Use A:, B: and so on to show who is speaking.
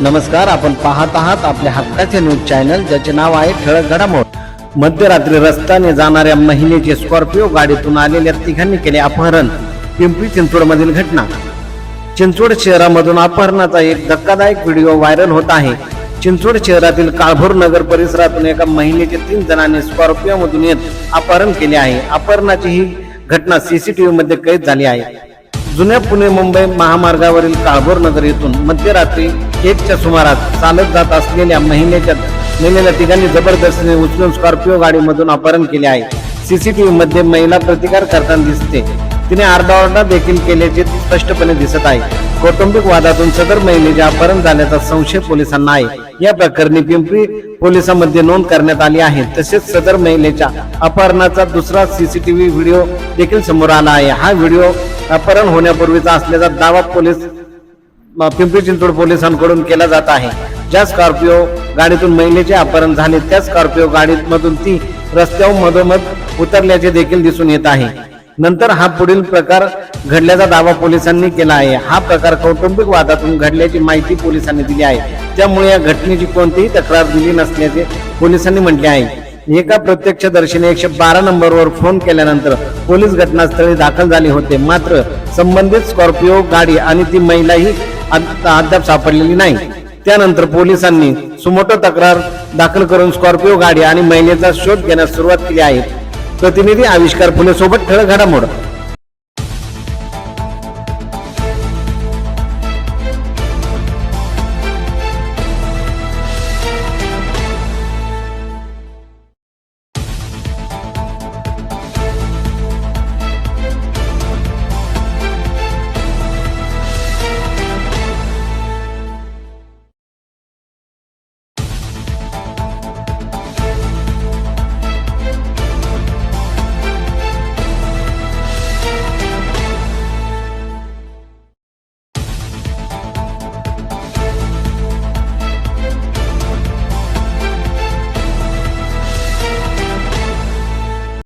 A: नमस्कार आपण पाहत आहात आपल्या हक्काचे न्यूज चॅनल ज्याचे नाव आहे ठळक घडामोड. मध्यरात्री रस्त्याने जाणाऱ्या महिलेचे स्कॉर्पिओ गाडीतून आलेल्या तिघांनी केले अपहरण. पिंपरी चिंचवड मधील घटना. चिंचवड शहरामधून अपहरणाचा एक धक्कादायक व्हिडिओ व्हायरल होत आहे. चिंचवड शहरातील काळभोर नगर परिसरातून एका महिलेचे तीन जणांनी स्कॉर्पिओ मधून येत अपहरण केले आहे. अपहरणाची ही घटना सीसीटीव्ही मध्ये कैद झाली आहे. जुन्या पुणे मुंबई महामार्गावरील काळभोर नगर येथून मध्यरात्री एकच्या सुमारास चालत जात असलेल्या महिलेच्या महिलेला तिघांनी जबरदस्तीने उचलून स्कॉर्पिओ गाडीमधून अपहरण केले आहे. सीसीटीव्ही मध्ये महिला प्रतिकार करताना दिसते. तिने आरडाओरडा देखील केल्याचे स्पष्टपणे दिसत आहे. कौटुंबिक वादातून सदर महिलेचे अपहरण झाल्याचा संशय पोलिसांना आहे. या प्रकरणी पिंपरी पोलिसांमध्ये नोंद करण्यात आली आहे. तसेच सदर महिलेच्या अपहरणाचा दुसरा सीसीटीव्ही व्हिडिओ देखील समोर आला आहे. हा व्हिडिओ अपहरण होण्यापूर्वीचा असल्याचा दावा पोलीस पिंपरी चिंचवड पोलिसांकडून केला जात आहे. ज्या स्कॉर्पिओ गाडीतून महिलेचे अपहरण झाले त्या स्कॉर्पिओ गाडीमधून ती रस्त्यावर मधोमध उतरल्याचे देखील दिसून येत आहे. नंतर हा पुढील प्रकार घडल्याचा दावा पोलिसांनी केला आहे. हा प्रकार कौटुंबिक वादातून घडल्याची माहिती पोलिसांनी दिली आहे. त्यामुळे या घटनेची कोणतीही तक्रार दिली नसल्याचे पोलिसांनी म्हटले आहे. एका प्रत्यक्षदर्शीने एकशे बारा नंबरवर फोन केल्यानंतर पोलीस घटनास्थळी दाखल झाले होते. मात्र संबंधित स्कॉर्पिओ गाडी आणि ती महिलाही अद्याप सापडलेली नाही. त्यानंतर पोलिसांनी सुमोटो तक्रार दाखल करून स्कॉर्पिओ गाडी आणि महिलेचा शोध घेण्यास सुरुवात केली आहे. प्रतिनिधी आविष्कार फुले सोबत ठळ घडामोड.